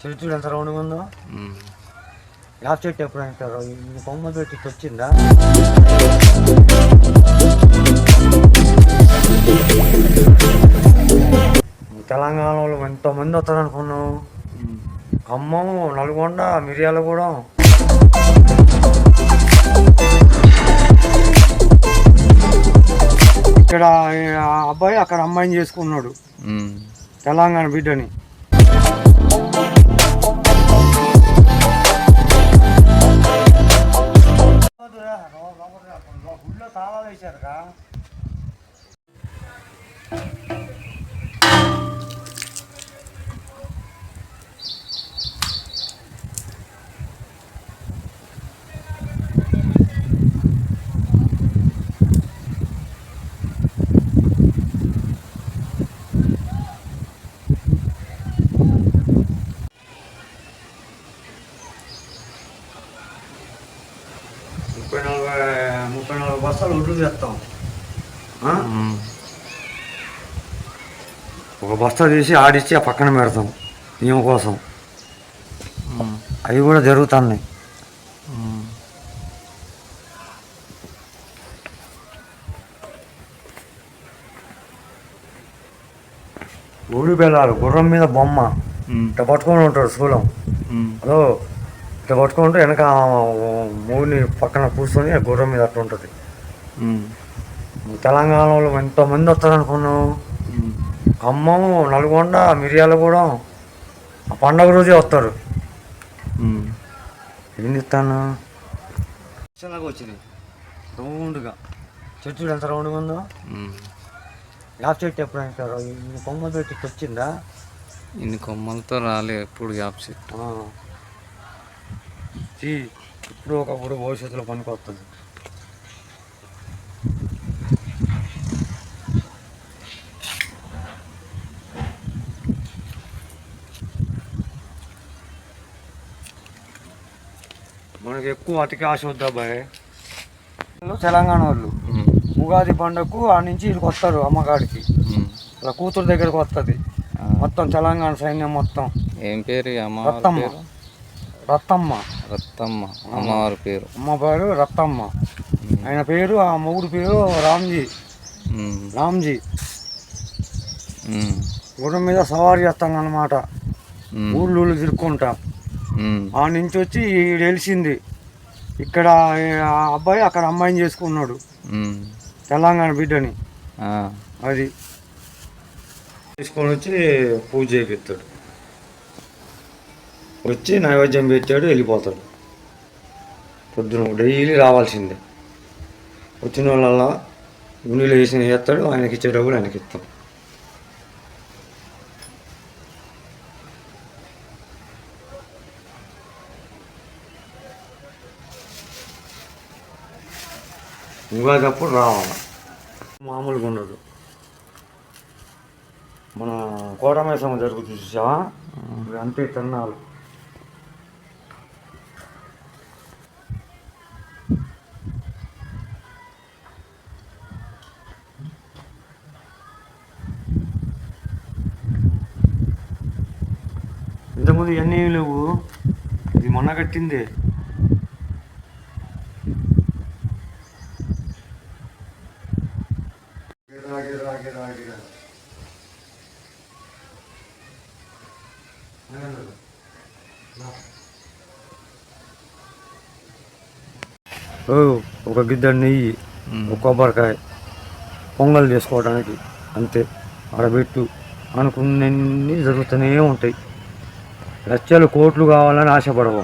చెట్టు ఎంత రౌండ్గా ఉందో. యాప్ చెట్టు ఎప్పుడు అంటారు? ఈ కొమ్మ పెట్టి ఇటు వచ్చిందా తెలంగాణలో ఎంతోమంది వస్తారు అనుకున్నావు ఉమ్. ఖమ్మం నల్గొండ మిర్యాలగూడెం. ఇక్కడ ఆ అబ్బాయి అక్కడ అమ్మాయిని చేసుకున్నాడు. తెలంగాణ బిడ్డని. తాళాలు వేశారుగా ముప్పై నలభై ముప్పై నలభై బస్తాలు ఒడ్లు తెస్తాం. ఒక బస్తా తీసి ఆడిచ్చి ఆ పక్కన పెడతాం ఈమె కోసం. అవి కూడా జరుగుతున్నాయి. ఊడి పిల్లలు గుర్రం మీద బొమ్మ. ఇట్లా పట్టుకొని ఉంటాడు శూలం. హలో ఇట్లా పట్టుకుంటే వెనక మూడిని పక్కన కూర్చొని ఆ గుర్రం మీద అట్లా ఉంటుంది. తెలంగాణలో ఎంతోమంది వస్తారు అనుకున్నావు ఉమ్. ఖమ్మం నల్గొండ మిర్యాలగూడెం ఆ పండగ రోజే వస్తారు. ఏం చెప్తాను? చిన్నగా వచ్చినాయి రౌండ్గా. చెట్టు ఎంత రౌండ్గా ఉందో. యాప్ చెట్టు ఎప్పుడు అంటారు? ఈ కొమ్మ పెట్టి ఇటు వచ్చిందా ఇన్ని కొమ్మలతో రాలే ఎప్పుడు యాప్ చెట్టు. ఇప్పుడు ఒకప్పుడు భవిష్యత్తులో పనికి వస్తుంది. మనకి ఎక్కువ అతికి ఆశ వద్దా అబ్బాయి వీళ్ళు తెలంగాణ వాళ్ళు. ఉగాది పండుగకు ఆ నుంచి ఇక్కడికి వస్తారు అమ్మగాడికి. వాళ్ళ కూతురు దగ్గరకు వస్తుంది. మొత్తం తెలంగాణ సైన్యం మొత్తం. ఏం పేరు? రత్తమ్మ. రత్తమ్మ. రత్తమ్మ అమ్మవారి పేరు. అమ్మ పేరు రత్తమ్మ. ఆయన పేరు ఆ మొగుడు పేరు రామ్జీ. రామ్జీ. గుర్రం మీద సవారీ చేస్తాను అనమాట. ఊళ్ళు ఊళ్ళు తిరుక్కుంటా. ఆ నుంచి వచ్చి ఈడు వెలిసింది. ఇక్కడ ఆ అబ్బాయి అక్కడ అమ్మాయిని చేసుకున్నాడు. తెలంగాణ బిడ్డని. అది. తీసుకొని వచ్చి పూజ చేపిస్తాడు. వచ్చి నైవేద్యం పెట్టాడు వెళ్ళిపోతాడు. పొద్దున డైలీ రావాల్సిందే. వచ్చిన వాళ్ళ గుండెలు వేసి వేస్తాడు ఆయనకి ఇచ్చే డబ్బులు ఆయనకి ఇస్తాం. ఉగాది అప్పుడు రావాలి. మామూలుగా ఉండదు. మన కోటమేసం జరుగుతుంది చూసావా అంతే తిన్నాలు ఇంతకుముందు ఇవన్నీ లేవు. ఇది మొన్న కట్టింది. ఒక గిద్దెడు నెయ్యి. ఒక కొబ్బరికాయ పొంగల్ చేసుకోవడానికి అంతే. ఆడబెట్టు అనుకున్నన్ని జరుగుతూనే ఉంటాయి. లక్షలు కోట్లు కావాలని ఆశపడవు.